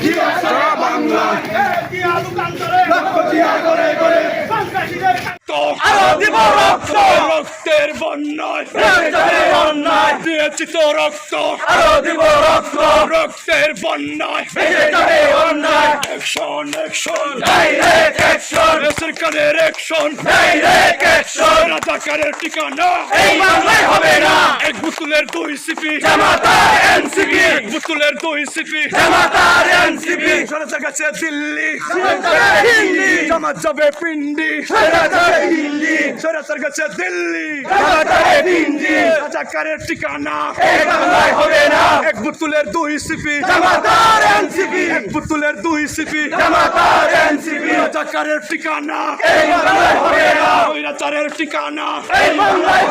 জিয়া সারা বাংলায় জিয়া দোকানদারে লক্ষ জিয়া করে করে আরও দিব রক্ত রক্তের বন্যায় বন্যায় ঠিকানা হবে না এক বুতুলের দুই সিপি জামাতা এনসিপি এক বুতুলের দুই সিপি জামাতার এনসিপি। সরে গেছে দিল্লি। দিল্লি জামাত যাবে পিন্ডি। জামাতার দিল্লি সরে গেছে দিল্লি। জামাতার দিল্লি রাজাকারের ঠিকানা। হবে না। এক বুতুলের দুই সিপি জামাতার এনসিপি। এক বুতুলের দুই সিপি জামাতার এনসিপি। রাজাকারের ঠিকানা। হবে না। স্বৈরাচারের ঠিকানা।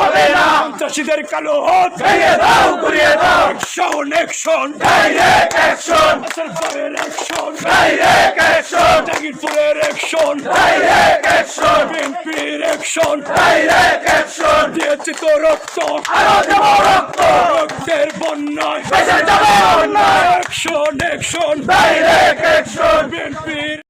হবে না। চাষিদের কালো হাত। ভেঙে দাও ঘুরিয়ে দাও। অ্যাকশন অ্যাকশন ডাইরেক্ট অ্যাকশন সরকারের অ্যাকশন ডাইরেক্ট অ্যাকশন জাগিরপুরের অ্যাকশন ডাইরেক্ট অ্যাকশন বিএনপির অ্যাকশন ডাইরেক্ট অ্যাকশন দিয়েছি তো রক্ত আরও দেব রক্ত রক্তের বন্যায় বেঁচে যাবে অন্যায় অ্যাকশন অ্যাকশন ডাইরেক্ট অ্যাকশন বিএনপির